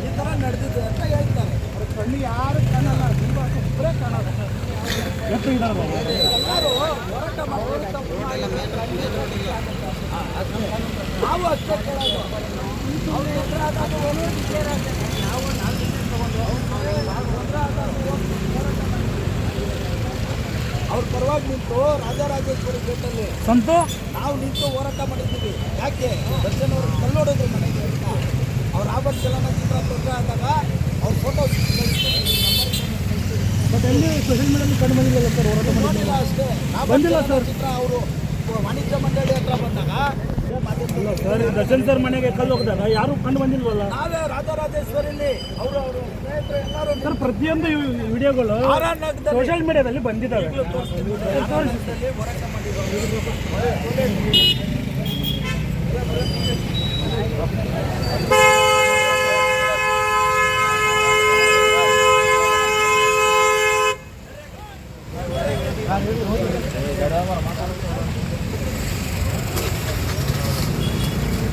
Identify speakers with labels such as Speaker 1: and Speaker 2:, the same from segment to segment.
Speaker 1: ಈ ಥರ ನಡೆದಿದೆ ಅಂತ ಹೇಳ್ತಾರೆ. ಅವ್ರ ಕಣ್ಣು ಯಾರು ಕಾಣಲ್ಲ ತುಂಬ ಒಬ್ಬರೇ ಕಾಣಲ್ಲ. ಎಲ್ಲರೂ ಹೋರಾಟ ಮಾಡೋದು ತಪ್ಪು. ನಾವು ಅಷ್ಟೇ ಕೇಳೋದು. ಅವ್ರು ಎದುರಾದಾಗ ಅವ್ರ ಪರವಾಗಿ ನಿಂತು ರಾಜರಾಜೇಶ್ವರಿ ಗೇಟಲ್ಲಿ
Speaker 2: ಸಂತು?
Speaker 1: ನಾವು ನಿಂತು ಹೋರಾಟ ಮಾಡಿದ್ದೀವಿ. ಯಾಕೆ? ದರ್ಶನ್ ಅವರು ಕಲ್ಲೋಡಿದ್ರು ಮನೆಗೆ ಅಂತ. ಅವ್ರ ಆಭರ್ ಚಲನಚಿತ್ರ ತೊಂದರೆ ಆದಾಗ ಅವ್ರ ಫೋಟೋ
Speaker 2: ಸೋಷಿಯಲ್ ಮೀಡಿಯಾದಲ್ಲಿ ಕಂಡು ಬಂದಿಲ್ಲ ಸರ್ ಹೋರಾಟ
Speaker 1: ಮಾಡಿಲ್ಲ ಅಷ್ಟೇ.
Speaker 2: ಬಂದಿಲ್ಲ ಸರ್.
Speaker 1: ಚಿತ್ರ ಅವರು ವಾಣಿಜ್ಯ ಮಂಡಳಿ ಹತ್ರ ಬಂದಾಗ
Speaker 2: ಸರ್ ದರ್ಶನ್ ಸರ್ ಮನೆಗೆ ಕಲ್ಲು ಹೋಗಿದಾಗ ಯಾರು ಕಂಡು ಬಂದಿಲ್ವಲ್ಲ?
Speaker 1: ನಾವೇ ರಾಜರಾಜೇಶ್ವರಿಲಿ ಅವರು ಅವರು ಸ್ನೇಹಿತರು ಎಲ್ಲರೂ
Speaker 2: ಸರ್ ಪ್ರತಿಯೊಂದು ವಿಡಿಯೋಗಳು ಸೋಷಿಯಲ್ ಮೀಡಿಯಾದಲ್ಲಿ ಬಂದಿದ್ದಾರೆ
Speaker 1: ತೋರಿಸ್ತಿದ್ರು. ಆರ್ ಆರ್ ನಗರದಲ್ಲಿ ಹೋರಾಟ ಮಾಡಿರೋರು ಮಾಡಿದ್ದೀವಿ ದರ್ಶನ್ ಪರವಾಗೂ ಮಾಡಿದ್ದೀವಿ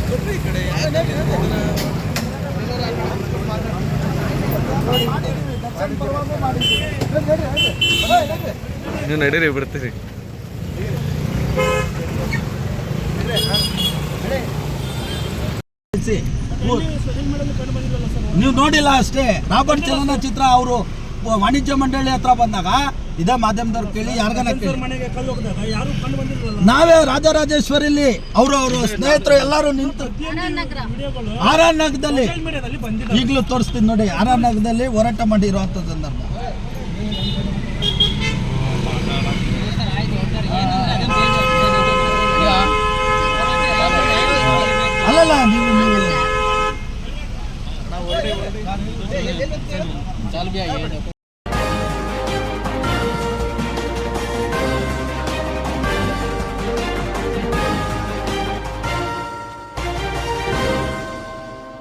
Speaker 1: ನಡಿ, ನಡಿ, ನಡಿ. ಏಯ್, ನಡಿ.
Speaker 3: ನೀವು ನಡೀರಿ ಬಿಡ್ತೀರಿ
Speaker 2: ಕಂಡು
Speaker 1: ನೀವು ನೋಡಿಲ್ಲ ಅಷ್ಟೇ ರಾಬರ್ಟ್ ಚಲನಚಿತ್ರ ಅವರು ವಾಣಿಜ್ಯ ಮಂಡಳಿ ಹತ್ರ ಬಂದಾಗ ಇದೇ ಮಾಧ್ಯಮದವ್ರು ಕೇಳಿ ಯಾರಿಗಾನ ನಾವೇ ರಾಜರಾಜೇಶ್ವರಿಲಿ ಅವರು ಅವರು ಸ್ನೇಹಿತರು ಎಲ್ಲರೂ ನಿಂತು ಆರ್ ಆರ್
Speaker 2: ಬಂದಿದ್ದಾವೆ.
Speaker 1: ಈಗಲೂ ತೋರಿಸ್ತೀನಿ ನೋಡಿ ಆರ್ ಆರ್ ನಗರದಲ್ಲಿ ಹೋರಾಟ ಮಾಡಿರುವಂಥ ಸಂದರ್ಭ. ಅಲ್ಲಲ್ಲ ನೀವು ನೀವು